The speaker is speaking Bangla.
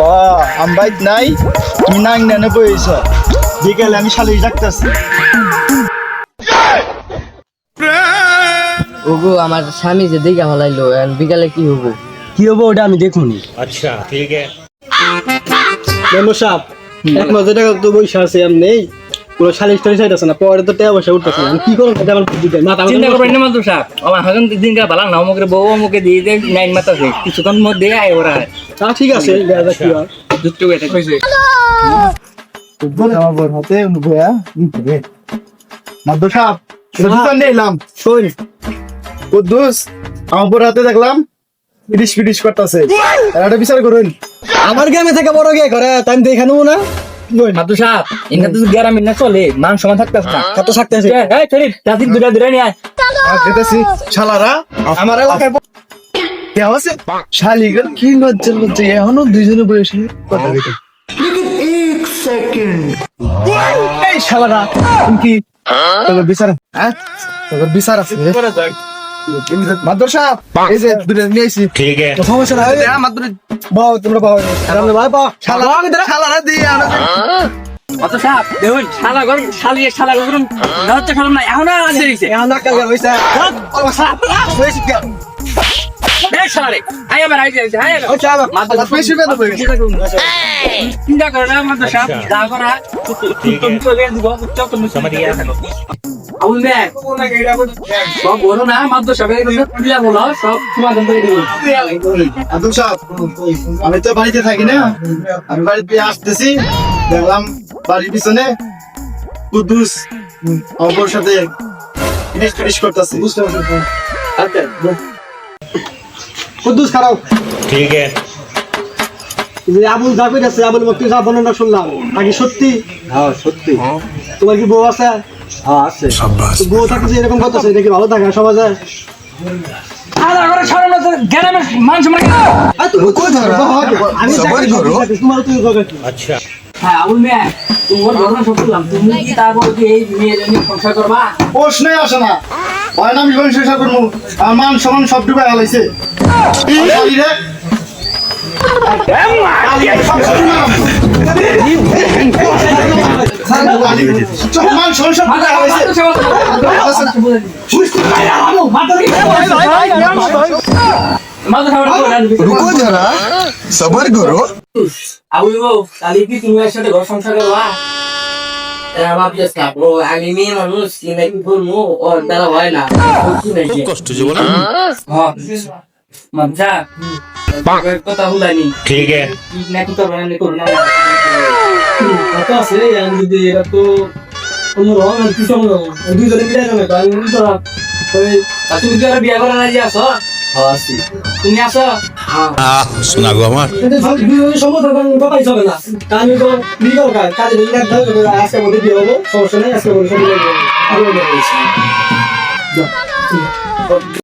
ও আমি বাইক নাই তুমি নাং নেনে বইছ বিকেলে আমি শালিশ ডাকতেছি ওগো আমার স্বামী যে দিঘা হলাইলো এখন বিকালে কি হবো কি হবো ওটা আমি দেখুনি अच्छा ठीक है মেম্বার সাহেব এক মাস টাকা তো বৈশা আছে আমি নেই কোনো সালিশ টালিশ আছে না পরে তো টাকা পয়সা উঠতেছে না। কি করব? এটা আমার দেয়। মাথা চিন্তা করবেন না মাদু সাহেব আমার হাজার দিন কা বালা না অমুকে বউ অমুকে দিয়ে দে নাইন মাতাছে কিছুক্ষণ মধ্যে আয় ওরা। তা ঠিক আছে কি হয়। দুটো এটা কইছে। আমার হাতে মাদ্দ এটা নিলাম শোন। কুদ্দুস আমার বোন হাতে দেখলাম পিটিস পিটিস করতেছে এটা বিচার করুন। আমার গ্রামে থেকে বড় গে করে? তাই আমি দেখে না। মাদু সাহেব ইনকা তো গ্যারাম না চলে মান সমান থাকতেছ না। কত থাকতে আছে এই চলি জাতির দুটা দুটা নিয়ে আয়। যেতেছি শালারা। আমার এলাকায় কে আছে? শালিগর কি লজ্জা লজ্জা। এখনও দুইজনে বসে কথা বলতে এই শালারা কি তোর বিচার হ্যাঁ? তোর বিচার আছে। মাদুর সাহেব এই যে দুটো নিয়ে আইছি। ঠিক আছে। তো সমস্যা নাই দেয়া মাদুর বাও তোমরা বাও আমরা ভাই বাও শালা আগে দেরা শালা রে দি আনো অত সাহেব দেখুন শালা গরম শালিয়ে এখন আচ্ছা, আমি তো বাড়িতে থাকি না। আমি বাড়িতে আসতেছি দেখলাম বাড়ির পিছনে কুদ্দুস অপর সাথে জিনিস বুঝতে পারছি। আচ্ছা কুদ্দুস খারাপ ঠিক যে আবুল জাবির আছে আবুল মক্তি যা বর্ণনা শুনলাম। নাকি সত্যি? হ্যাঁ সত্যি। হ্যাঁ। তোমার কি বউ আছে? হ্যাঁ আছে। বউ থাকে যে এরকম কথা নাকি ভালো থাকে সমাজে? আচ্ছা। হ্যাঁ আবুল মিয়া তোমার ঘটনা সব শুনলাম তুমি কি তারপর কি এই মেয়ের নিয়ে সংসার করবা? প্রশ্নই আসে না। হয় মান সমান সব ডুবে হালাইছে। রুকো যারা সবার করো আমি বউ তাহলে কি তুমি একসাথে ঘর সংসার করবা? আমি মেয়ে মানুষ কি নাকি বলব? ওর দ্বারা হয় না। খুব কষ্ট যে বলো মজা কথা হুলানি। ঠিক নাকি করবে না করবে না? কথা আছে আচ্ছা, বিয়া করার তুমি আসো শোনা গো আমার। সমস্যা নেই আজকে